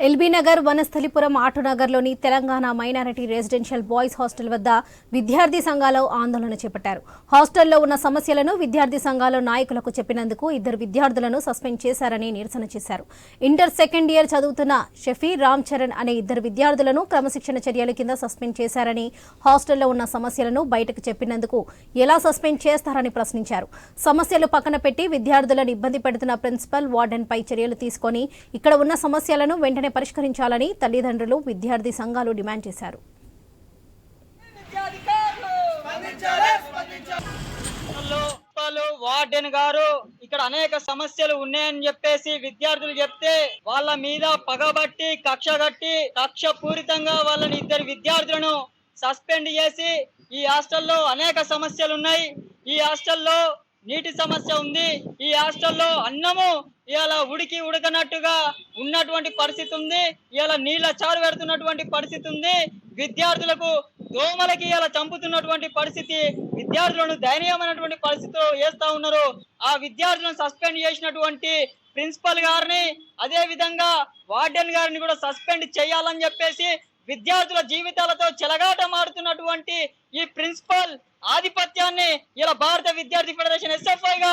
LB Nagar Vanasthalipuram ఆటోనగర్లోని Telangana minority residential boys hostel వద్ద విద్యార్థి సంఘాలు ఆందోళన చేపట్టారు. హాస్టల్లో ఉన్న సమస్యలను విద్యార్థి సంఘాల నాయకులకు చెప్పినందుకు ఇద్దరు విద్యార్థులను సస్పెండ్ చేశారని నిరసన చేశారు. ఇంటర్ సెకండ్ ఇయర్ చదువుతున్న షఫీ రామ్ చరణ్ అనే ఇద్దరు విద్యార్థులను క్రమశిక్షణ చర్యల కింద సస్పెండ్ చేశారని హాస్టల్లో ఉన్న సమస్యలను బయటకు చెప్పినందుకు ఎలా సస్పెండ్ చేస్తారని ప్రశ్నించారు. సమస్యలు పక్కన పెట్టి విద్యార్థులను ఇబ్బంది పెడుతున్న ప్రిన్సిపల్ వార్డెన్ పై చర్యలు తీసుకొని ఇక్కడ ఉన్న సమస్యలను వెంటనే పరిష్కరించాలని తల్లిదండ్రులు విద్యార్థి సంఘాలు డిమాండ్ చేశారు. వార్డెన్ గారు ఇక్కడ అనేక సమస్యలు ఉన్నాయని చెప్పేసి విద్యార్థులు చెప్తే వాళ్ళ మీద పగబట్టి కక్ష కట్టి కక్ష పూరితంగా వాళ్ళని ఇద్దరు విద్యార్థులను సస్పెండ్ చేసి ఈ హాస్టల్లో అనేక సమస్యలు ఉన్నాయి. ఈ హాస్టల్లో నీటి సమస్య ఉంది. ఈ హాస్టల్లో అన్నము ఇలా ఉడికి ఉడకనట్టుగా ఉన్నటువంటి పరిస్థితి ఉంది. ఇలా నీళ్ళ చారు పెడుతున్నటువంటి పరిస్థితి ఉంది. విద్యార్థులకు దోమలకి ఇలా చంపుతున్నటువంటి పరిస్థితి విద్యార్థులను దయనీయమైనటువంటి పరిస్థితిలో వేస్తా ఉన్నారు. ఆ విద్యార్థులను సస్పెండ్ చేసినటువంటి ప్రిన్సిపల్ గారిని అదే విధంగా వార్డెన్ గారిని కూడా సస్పెండ్ చేయాలని చెప్పేసి విద్యార్థుల జీవితాలతో చెలగాట మారుతున్నటువంటి ఈ ప్రిన్సిపల్ ఆధిపత్యాన్ని ఇలా భారత విద్యార్థి ఫెడరేషన్ ఎస్ఎఫ్ఐగా